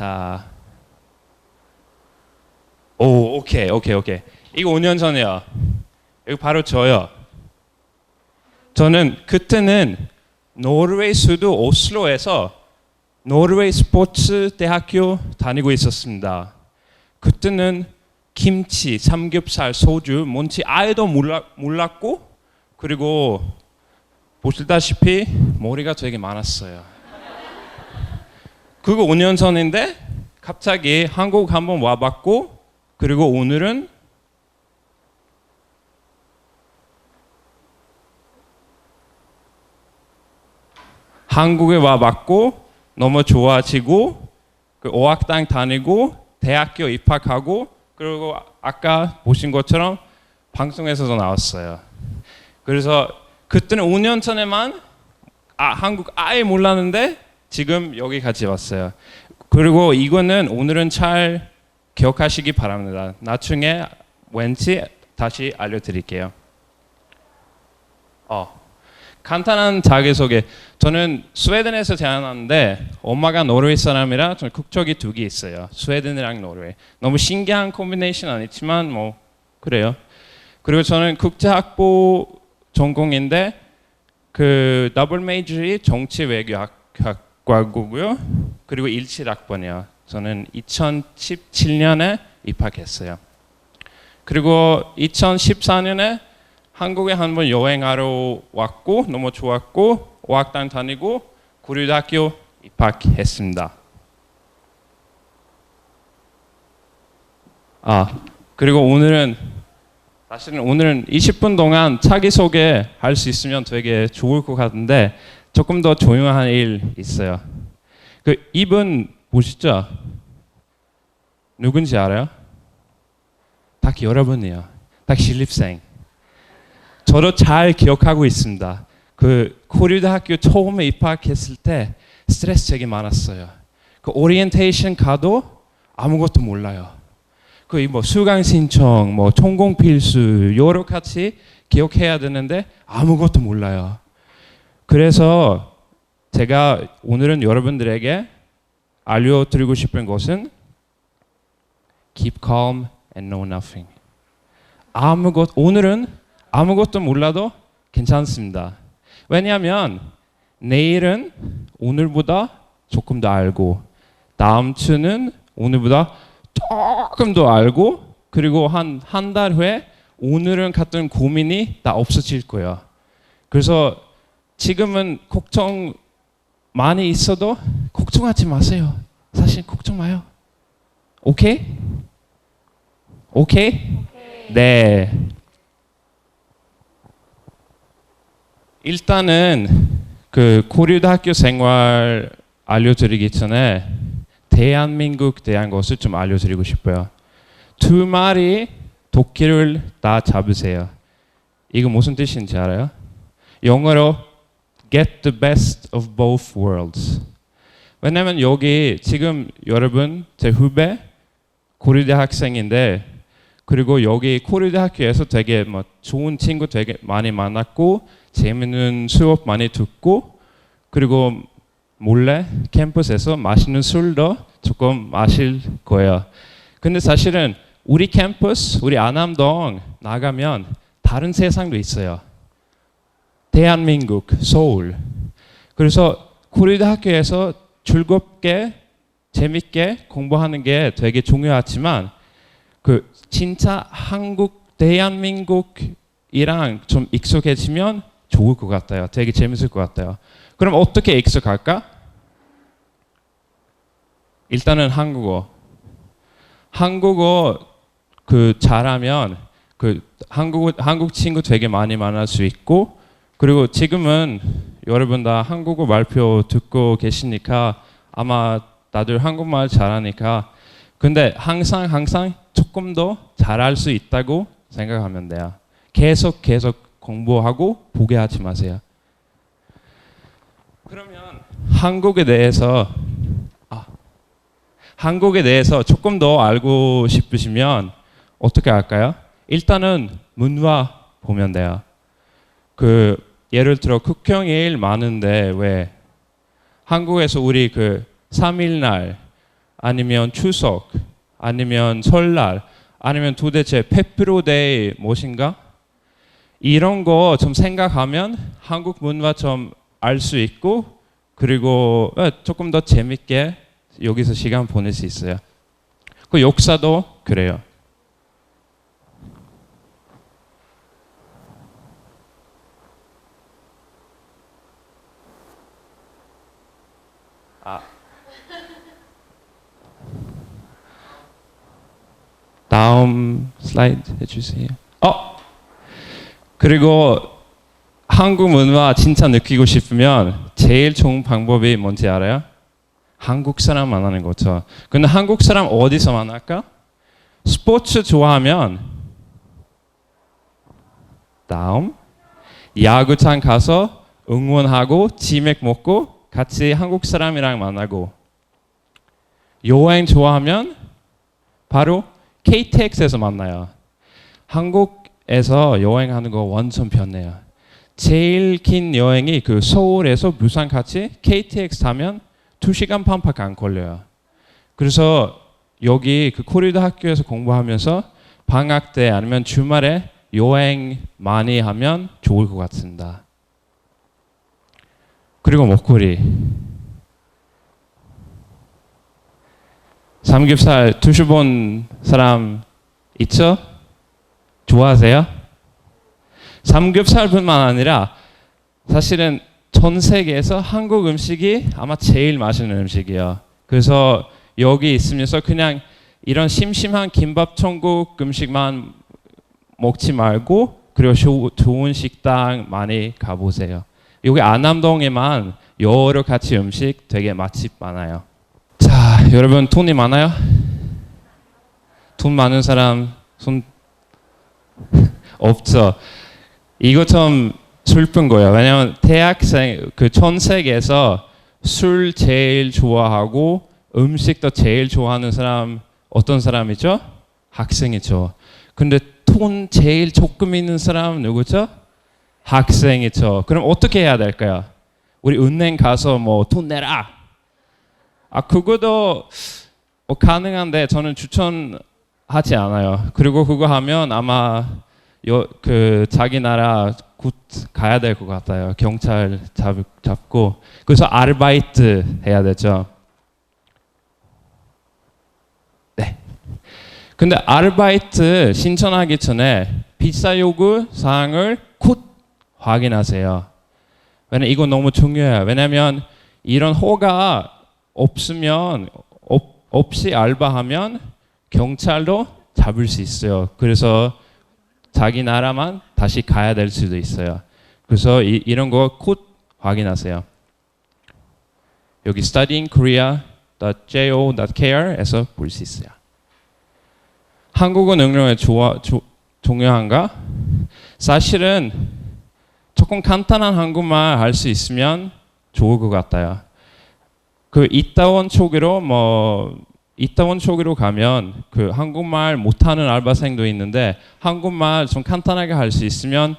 자. 오, 오케이, 오케이, 오케이. 이거 5년 전이요. 이거 바로 저요. 저는 그때는 노르웨이 수도 오슬로에서 노르웨이 스포츠 대학교 다니고 있었습니다. 그때는 김치, 삼겹살, 소주 뭔지 아예도 몰랐고 그리고 보시다시피 머리가 되게 많았어요. 그거 5년 전인데 갑자기 한국 한번 와봤고 그리고 오늘은 한국에 와봤고 너무 좋아지고 그 어학당 다니고 대학교 입학하고 그리고 아까 보신 것처럼 방송에서도 나왔어요. 그래서 그때는 5년 전에만 아, 한국 아예 몰랐는데 지금 여기 같이 왔어요. 그리고 이거는 오늘은 잘 기억하시기 바랍니다. 나중에 왠지 다시 알려드릴게요. 어, 간단한 자기소개. 저는 스웨덴에서 태어났는데 엄마가 노르웨이 사람이라 저는 국적이 두 개 있어요. 스웨덴이랑 노르웨이. 너무 신기한 콤비네이션 아니지만 뭐 그래요. 그리고 저는 국제학부 전공인데 그 더블 메이저이 정치 외교학 과고요. 그리고 17학번이요. 저는 2017년에 입학했어요. 그리고 2014년에 한국에 한 번 여행하러 왔고 너무 좋았고 어학당 다니고 구류대학교 입학했습니다. 아 그리고 오늘은 사실은 오늘은 20분 동안 자기 소개 할 수 있으면 되게 좋을 것 같은데 조금 더 조용한 일 있어요. 그 이분 보시죠? 누군지 알아요? 딱 여러분이에요. 딱 신입생. 저도 잘 기억하고 있습니다. 그 코리대학교 처음에 입학했을 때 스트레스 되게 많았어요. 그 오리엔테이션 가도 아무것도 몰라요. 그 뭐 수강 신청, 뭐 전공 필수 여러 가지 기억해야 되는데 아무것도 몰라요. 그래서 제가 오늘은 여러분들에게 알려드리고 싶은 것은 keep calm and know nothing. 아무것 오늘은 아무것도 몰라도 괜찮습니다. 왜냐하면 내일은 오늘보다 조금 더 알고 다음 주는 오늘보다 조금 더 알고 그리고 한 한 달 후에 오늘은 같은 고민이 다 없어질 거예요. 그래서 지금은 걱정 많이 있어도 걱정하지 마세요. 사실 걱정 마요. 오케이? 오케이? 네. 일단은 그 고려대학교 생활 알려드리기 전에 대한민국 대한 것을 좀 알려드리고 싶어요. 두 마리 도끼를 다 잡으세요. 이거 무슨 뜻인지 알아요? 영어로 get the best of both worlds. 왜냐면 여기 지금 여러분 제 후배 고려대 학생인데 그리고 여기 고려대 학교에서 되게 뭐 좋은 친구 되게 많이 만났고 재밌는 수업 많이 듣고 그리고 몰래 캠퍼스에서 맛있는 술도 조금 마실 거예요. 근데 사실은 우리 캠퍼스, 우리 안암동 나가면 다른 세상도 있어요. 대한민국, 서울. 그래서 고려대 학교에서 즐겁게 재밌게 공부하는 게 되게 중요하지만 그 진짜 한국 대한민국이랑 좀 익숙해지면 좋을 것 같아요. 되게 재밌을 것 같아요. 그럼 어떻게 익숙할까? 일단은 한국어. 한국어 그 잘하면 그 한국 한국 친구 되게 많이 만날 수 있고 그리고 지금은 여러분 다 한국어 말표 듣고 계시니까 아마 다들 한국말 잘하니까 근데 항상 항상 조금 더 잘할 수 있다고 생각하면 돼요. 계속 계속 공부하고 포기하지 마세요. 그러면 한국에 대해서 아, 한국에 대해서 조금 더 알고 싶으시면 어떻게 할까요? 일단은 문화 보면 돼요. 그 예를 들어 국경일 많은데 왜 한국에서 우리 그 3일날 아니면 추석, 아니면 설날, 아니면 도대체 페프로데이 무엇인가? 이런 거 좀 생각하면 한국 문화 좀 알 수 있고 그리고 어, 조금 더 재밌게 여기서 시간 보낼 수 있어요. 그 역사도 그래요. 아. 다음 슬라이드 해주세요. 어 그리고 한국 문화 진짜 느끼고 싶으면 제일 좋은 방법이 뭔지 알아요? 한국 사람 만나는 거죠. 근데 한국 사람 어디서 만날까? 스포츠 좋아하면 다음 야구장 가서 응원하고 지맥 먹고 같이 한국 사람이랑 만나고 여행 좋아하면 바로 KTX에서 만나요. 한국에서 여행하는 거 완전 편해요. 제일 긴 여행이 그 서울에서 부산 같이 KTX 타면 2시간 반밖에 안 걸려요. 그래서 여기 그 코리도 학교에서 공부하면서 방학 때 아니면 주말에 여행 많이 하면 좋을 것 같습니다. 그리고 먹거리. 삼겹살 드셔본 사람 있죠? 좋아하세요? 삼겹살뿐만 아니라 사실은 전 세계에서 한국 음식이 아마 제일 맛있는 음식이에요. 그래서 여기 있으면서 그냥 이런 심심한 김밥 천국 음식만 먹지 말고 그리고 조, 좋은 식당 많이 가보세요. 여기 안남동에만 여러 가지 음식 되게 맛집 많아요. 자, 여러분 돈이 많아요? 돈 많은 사람 손 없죠. 이거 좀 슬픈 거예요. 왜냐면 대학생 그 전 세계에서 술 제일 좋아하고 음식도 제일 좋아하는 사람 어떤 사람이죠? 학생이죠. 근데 돈 제일 조금 있는 사람 누구죠? 학생이죠. 그럼 어떻게 해야 될까요? 우리 은행 가서 뭐 돈 내라. 아 그거도 뭐 가능한데 저는 추천하지 않아요. 그리고 그거 하면 아마 요, 그 자기 나라 곧 가야 될 것 같아요. 경찰 잡, 잡고 그래서 아르바이트 해야 되죠. 네. 근데 아르바이트 신청하기 전에 비자 요구 사항을 곧 확인하세요. 왜냐면 이거 너무 중요해요. 왜냐면 이런 호가 없으면 없, 없이 알바하면 경찰도 잡을 수 있어요. 그래서 자기 나라만 다시 가야 될 수도 있어요. 그래서 이, 이런 거 곧 확인하세요. 여기 studyingkorea.jo.kr에서 볼 수 있어요. 한국어 능력이 중요한가? 사실은 조금 간단한 한국말 할 수 있으면 좋을 것 같아요. 그 이따원 쪽으로 뭐 이따원 쪽으로 가면 그 한국말 못하는 알바생도 있는데 한국말 좀 간단하게 할 수 있으면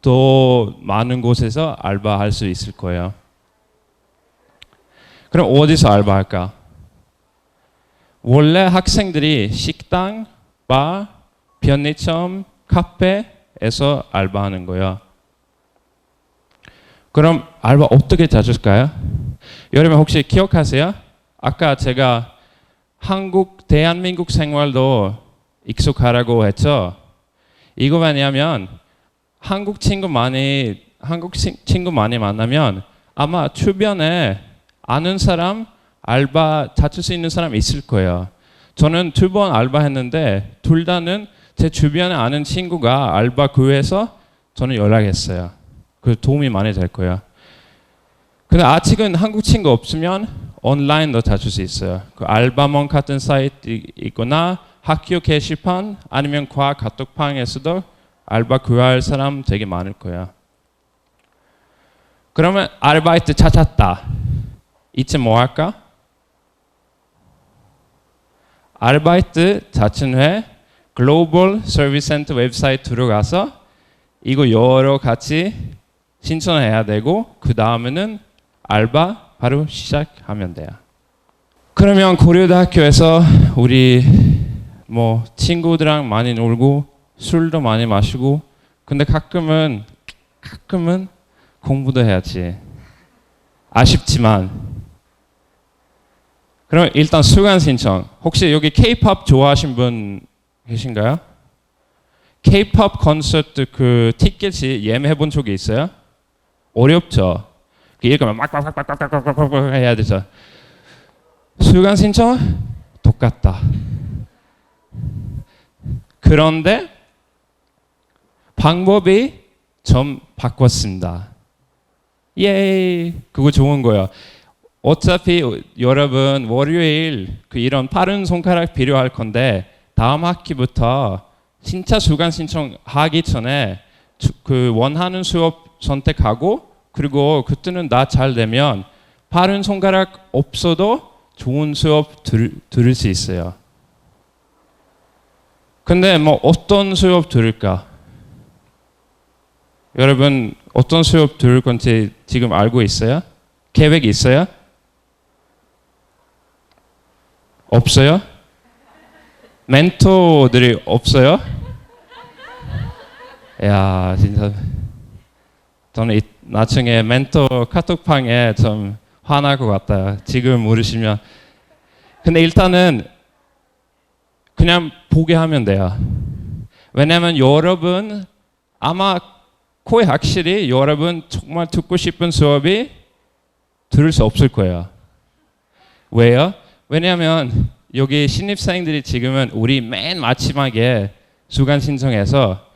또 많은 곳에서 알바할 수 있을 거예요. 그럼 어디서 알바할까? 원래 학생들이 식당, 바, 편의점, 카페에서 알바하는 거예요. 그럼 알바 어떻게 찾을까요? 여러분 혹시 기억하세요? 아까 제가 한국 대한민국 생활도 익숙하라고 했죠. 이거 왜냐면 한국 친구 많이 한국 친- 친구 많이 만나면 아마 주변에 아는 사람 알바 찾을 수 있는 사람 있을 거예요. 저는 두 번 알바했는데 둘 다는 제 주변에 아는 친구가 알바 구해서 저는 연락했어요. 그 도움이 많이 될 거예요. 근데 아직은 한국 친구 없으면 온라인도 찾을 수 있어요. 그 알바몬 같은 사이트 있거나 학교 게시판 아니면 과학 카톡방에서도 알바 구할 사람 되게 많을 거야. 그러면 아르바이트 찾았다. 이제 뭐 할까? 아르바이트 자춘 후에 글로벌 서비스 센터 웹사이트 들어가서 이거 여러 같이 신청해야 되고 그 다음에는 알바 바로 시작하면 돼요. 그러면 고려대학교에서 우리 뭐 친구들이랑 많이 놀고 술도 많이 마시고 근데 가끔은 가끔은 공부도 해야지 아쉽지만 그럼 일단 수강 신청 혹시 여기 K-팝 좋아하신 분 계신가요? K-팝 콘서트 그 티켓이 예매해 본 적이 있어요? 어렵죠. 그 읽으면 막막막막막막막 해야 되죠. 수강 신청 똑같다. 그런데 방법이 좀 바꿨습니다. 예, 그거 좋은 거예요. 어차피 여러분 월요일 그 이런 빠른 손가락 필요할 건데 다음 학기부터 진짜 수강 신청하기 전에 주- 그 원하는 수업 선택하고 그리고 그때는 나 잘 되면 빠른 손가락 없어도 좋은 수업 들, 들을 수 있어요. 근데 뭐 어떤 수업 들을까? 여러분 어떤 수업 들을 건지 지금 알고 있어요? 계획 있어요? 없어요? 멘토들이 없어요? 야 진짜 저는 이, 나중에 멘토 카톡방에 좀 화날 것 같아요. 지금 모르시면 근데 일단은 그냥 보게 하면 돼요. 왜냐하면 여러분 아마 거의 확실히 여러분 정말 듣고 싶은 수업이 들을 수 없을 거예요. 왜요? 왜냐하면 여기 신입생들이 지금은 우리 맨 마지막에 수강 신청해서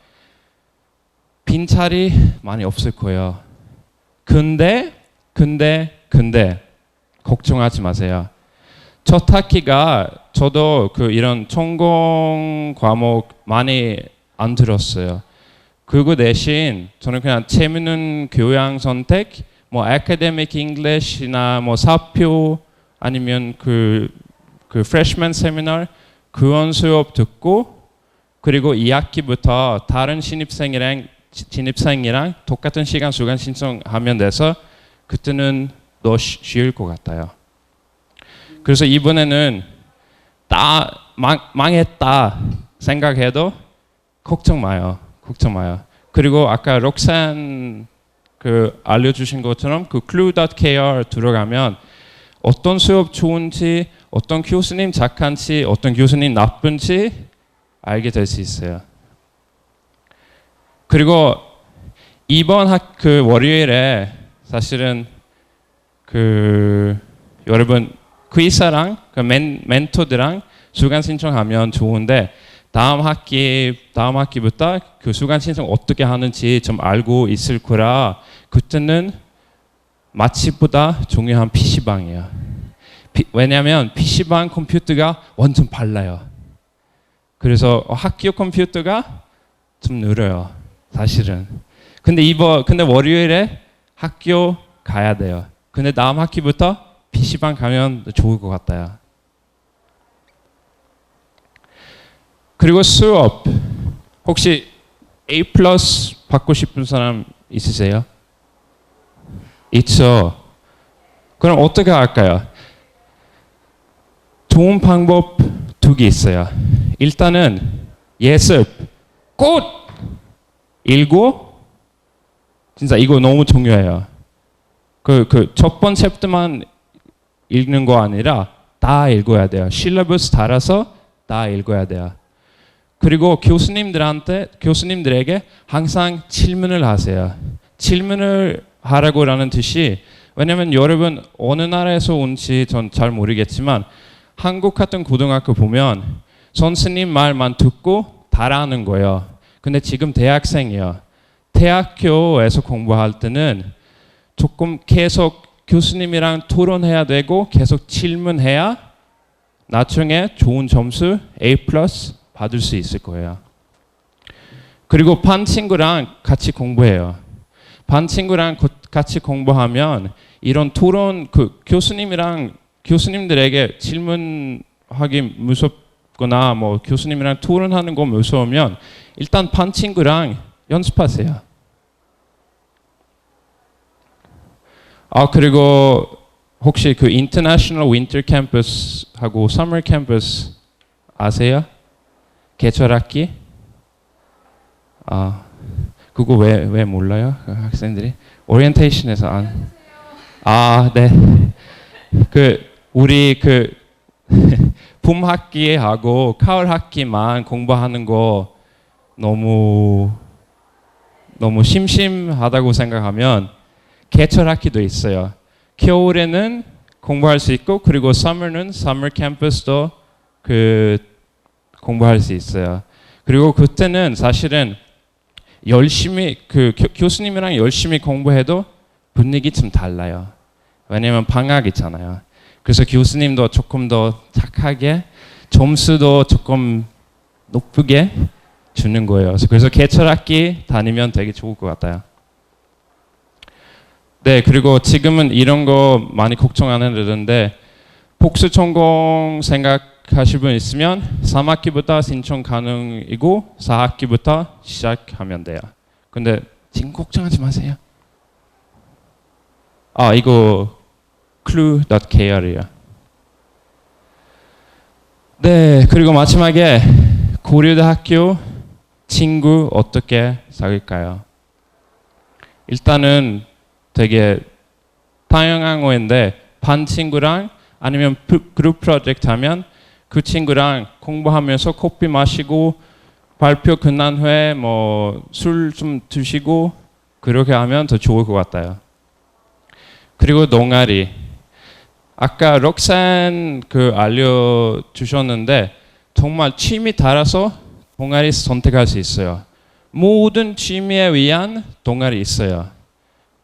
빈자리 많이 없을 거예요. 근데 근데 근데 걱정하지 마세요. 첫 학기가 저도 그 이런 전공 과목 많이 안 들었어요. 그거 대신 저는 그냥 재밌는 교양 선택, 뭐 아카데믹 잉글리시나 뭐 사표 아니면 그, 그 세미나 그런 수업 듣고 그리고 2학기부터 다른 신입생이랑 신입생이랑 똑같은 시간 수강 신청하면 돼서 그때는 더 쉬- 쉬울 것 같아요. 그래서 이번에는 다 망, 망했다 생각해도 걱정 마요. 걱정 마요. 그리고 아까 록산 그 알려주신 것처럼 그 clue.kr 들어가면 어떤 수업 좋은지, 어떤 교수님 착한지, 어떤 교수님 나쁜지 알게 될 수 있어요. 그리고 이번 학 그 월요일에 사실은 그 여러분 의사랑 그 멘, 멘토들랑 수강 신청하면 좋은데 다음 학기 다음 학기부터 그 수강 신청 어떻게 하는지 좀 알고 있을 거라 그때는 마치보다 중요한 PC방이에요. 왜냐하면 PC방 컴퓨터가 완전 빨라요. 그래서 학교 컴퓨터가 좀 느려요. 사실은. 근데 이번 근데 월요일에 학교 가야 돼요. 근데 다음 학기부터 PC방 가면 좋을 것 같아요. 그리고 수업 혹시 A 플러스 받고 싶은 사람 있으세요? 있죠. 그럼 어떻게 할까요? 좋은 방법 두 개 있어요. 일단은 예습 꼭 읽고 진짜 이거 너무 중요해요. 그 그 첫 번째 부터만 읽는 거 아니라 다 읽어야 돼요. 실러버스 따라서 다 읽어야 돼요. 그리고 교수님들한테 교수님들에게 항상 질문을 하세요. 질문을 하라고라는 뜻이 왜냐면 여러분 어느 나라에서 온지 전 잘 모르겠지만 한국 같은 고등학교 보면 선생님 말만 듣고 따라하는 거예요. 근데 지금 대학생이요. 대학교에서 공부할 때는 조금 계속 교수님이랑 토론해야 되고 계속 질문해야 나중에 좋은 점수 A 받을 수 있을 거예요. 그리고 반 친구랑 같이 공부해요. 반 친구랑 고- 같이 공부하면 이런 토론 그 교수님이랑 교수님들에게 질문하기 무섭 거나 뭐 교수님이랑 토론하는 거 무서우면 일단 반 친구랑 연습하세요. 아 그리고 혹시 그 인터내셔널 윈터 캠퍼스하고 서머 캠퍼스 아세요? 계절 학기? 아 그거 왜 왜 몰라요? 그 학생들이 오리엔테이션에서 안. 아 네. 그 우리 그 봄 학기하고 가을 학기만 공부하는 거 너무 너무 심심하다고 생각하면 계절 학기도 있어요. 겨울에는 공부할 수 있고 그리고 summer는 summer 캠퍼스도 그 공부할 수 있어요. 그리고 그때는 사실은 열심히 그 교, 교수님이랑 열심히 공부해도 분위기 좀 달라요. 왜냐면 방학이잖아요. 그래서 교수님도 조금 더 착하게 점수도 조금 높게 주는 거예요. 그래서 계절 학기 다니면 되게 좋을 것 같아요. 네, 그리고 지금은 이런 거 많이 걱정 안 해도 되는데 복수 전공 생각하실 분 있으면 3학기부터 신청 가능이고 4학기부터 시작하면 돼요. 근데 지금 걱정하지 마세요. 아, 이거 clue.kr이에요. 네, 그리고 마지막에 고려대학교 친구 어떻게 사귈까요? 일단은 되게 다양한 거인데 반 친구랑 아니면 프- 그룹 프로젝트 하면 그 친구랑 공부하면서 커피 마시고 발표 끝난 후에 뭐 술 좀 드시고 그렇게 하면 더 좋을 것 같아요. 그리고 동아리 아까 럭산 그 알려 주셨는데 정말 취미 따라서 동아리 선택할 수 있어요. 모든 취미에 위한 동아리 있어요.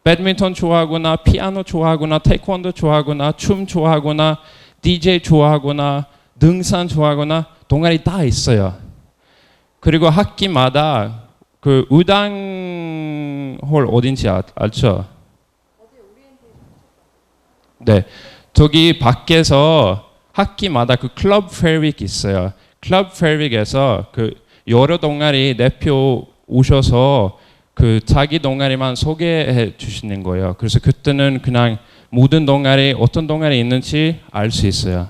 배드민턴 좋아하거나 피아노 좋아하거나 태권도 좋아하거나 춤 좋아하거나 DJ 좋아하거나 등산 좋아하거나 동아리 다 있어요. 그리고 학기마다 그 우당홀 어딘지 아- 알죠? 네, 저기 밖에서 학기마다 그 클럽 페어윅 있어요. 클럽 페어윅에서 그 여러 동아리 대표 오셔서 그 자기 동아리만 소개해 주시는 거예요. 그래서 그때는 그냥 모든 동아리 어떤 동아리 있는지 알 수 있어요.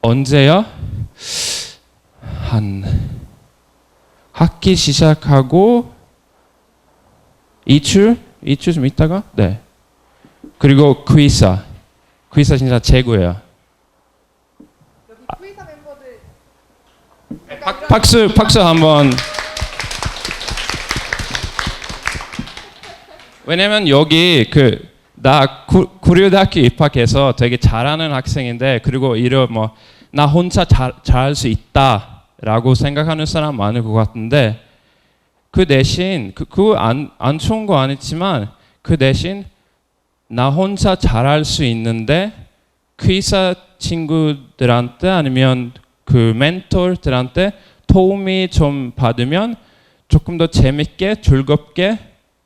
언제요? 한 학기 시작하고 이주 이주 좀 있다가 네. 그리고 크위사 크위사 진짜 최고예요. 여기 쿠이사 멤버들 박, 박수 박수 한번. 왜냐면 여기 그 나 구려대학교 입학해서 되게 잘하는 학생인데 그리고 이런 뭐 나 혼자 잘 잘할 수 있다라고 생각하는 사람 많을 것 같은데 그 대신 그그안 안 좋은 거 아니지만 그 대신 나 혼자 잘할 수 있는데 퀴사 친구들한테 아니면 그 멘토들한테 도움이 좀 받으면 조금 더 재밌게 즐겁게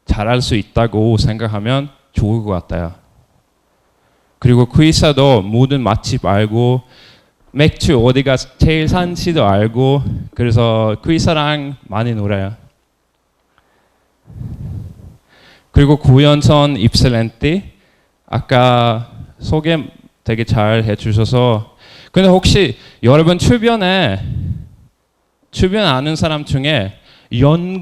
잘할 수 있다고 생각하면 좋을 것 같아요. 그리고 퀴사도 모든 맛집 알고 맥주 어디가 제일 산지도 알고 그래서 퀴사랑 많이 놀아요. 그리고 구연선 입셀렌티 아까 소개 되게 잘 해주셔서 근데 혹시 여러분 주변에 주변 아는 사람 중에 연구천이라는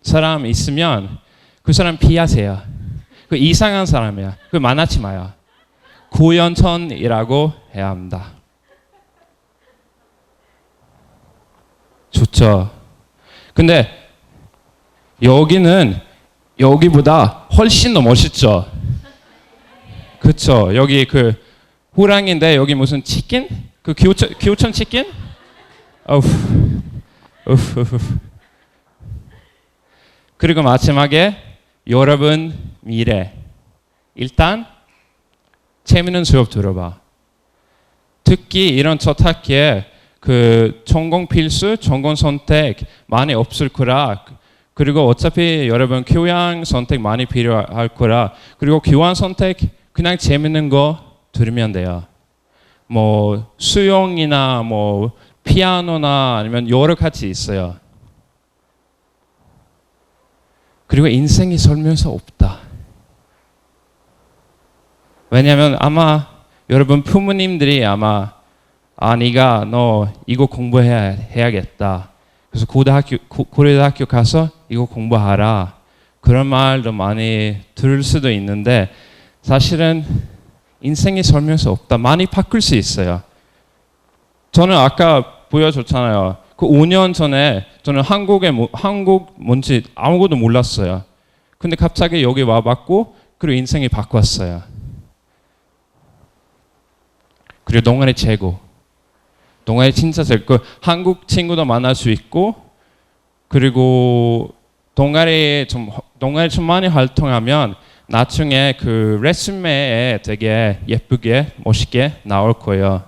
사람 있으면 그 사람 피하세요. 그 이상한 사람이야. 그 만나지 마요. 고연천이라고 해야 합니다. 좋죠. 근데 여기는 여기보다 훨씬 더 멋있죠. 그렇죠. 여기 그 호랑인데 여기 무슨 치킨? 그 기호천 기호천 치킨? 어우. 우후. 그리고 마지막에 여러분 미래. 일단 재밌는 수업 들어봐. 특히 이런 첫 학기에 그 전공 필수, 전공 선택 많이 없을 거라. 그리고 어차피 여러분 교양 선택 많이 필요할 거라. 그리고 교환 선택 그냥 재밌는 거 들으면 돼요. 뭐 수영이나 뭐 피아노나 아니면 여러 가지 있어요. 그리고 인생이 설명서 없다. 왜냐하면 아마 여러분 부모님들이 아마 아 네가 너 이거 공부해야 해야겠다. 그래서 고등학교 고, 고려대학교 가서 이거 공부하라. 그런 말도 많이 들을 수도 있는데 사실은 인생이 설명서 없다. 많이 바꿀 수 있어요. 저는 아까 보여줬잖아요. 그 5년 전에 저는 한국에 뭐- 한국 뭔지 아무것도 몰랐어요. 근데 갑자기 여기 와봤고 그리고 인생이 바꿨어요. 그리고 동아리 최고. 동아리 진짜 최고. 그 한국 친구도 만날 수 있고 그리고 동아리에 좀 동아리 좀 많이 활동하면 나중에 그 레스메에 되게 예쁘게 멋있게 나올 거예요.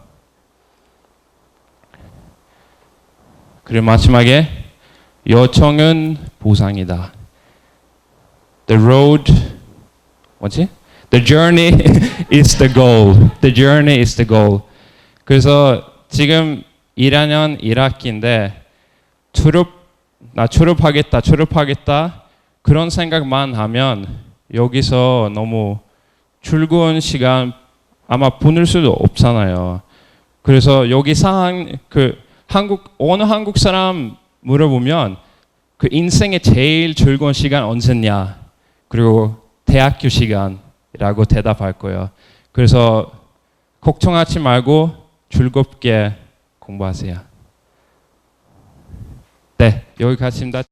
그리고 마지막에 요청은 보상이다. The road 뭐지? The journey is the goal. The journey is the goal. 그래서 지금 1학년 1학기인데 졸업 나 졸업하겠다 졸업하겠다 그런 생각만 하면 여기서 너무 즐거운 시간 아마 보낼 수도 없잖아요. 그래서 여기 상황 그 한국 어느 한국 사람 물어보면 그 인생의 제일 즐거운 시간 언제냐 그리고 대학교 시간이라고 대답할 거예요. 그래서 걱정하지 말고 즐겁게 공부하세요. 네, 여기까지입니다.